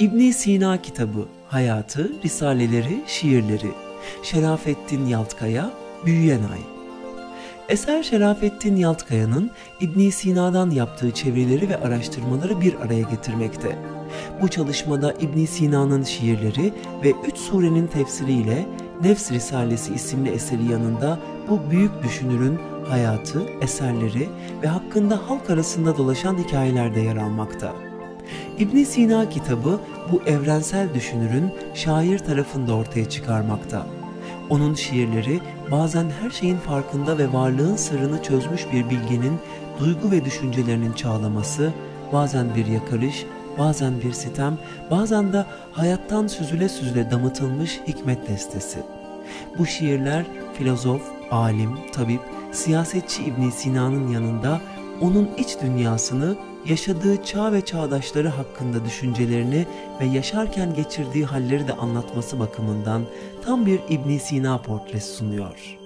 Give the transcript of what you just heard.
İbn Sina kitabı, hayatı, risaleleri, şiirleri. Şerafettin Yaltkaya, Büyüyen Ay. Eser Şerafettin Yaltkaya'nın İbn Sina'dan yaptığı çevirileri ve araştırmaları bir araya getirmekte. Bu çalışmada İbn Sina'nın şiirleri ve üç surenin tefsiriyle Nefs Risalesi isimli eseri yanında bu büyük düşünürün hayatı, eserleri ve hakkında halk arasında dolaşan hikayelerde yer almakta. İbn Sina kitabı bu evrensel düşünürün şair tarafında ortaya çıkarmakta. Onun şiirleri bazen her şeyin farkında ve varlığın sırrını çözmüş bir bilgenin duygu ve düşüncelerinin çağlaması, bazen bir yakarış, bazen bir sitem, bazen de hayattan süzüle süzüle damıtılmış hikmet destesi. Bu şiirler filozof, alim, tabip, siyasetçi İbn Sina'nın yanında onun iç dünyasını, yaşadığı çağ ve çağdaşları hakkında düşüncelerini ve yaşarken geçirdiği halleri de anlatması bakımından tam bir İbn Sina portresi sunuyor.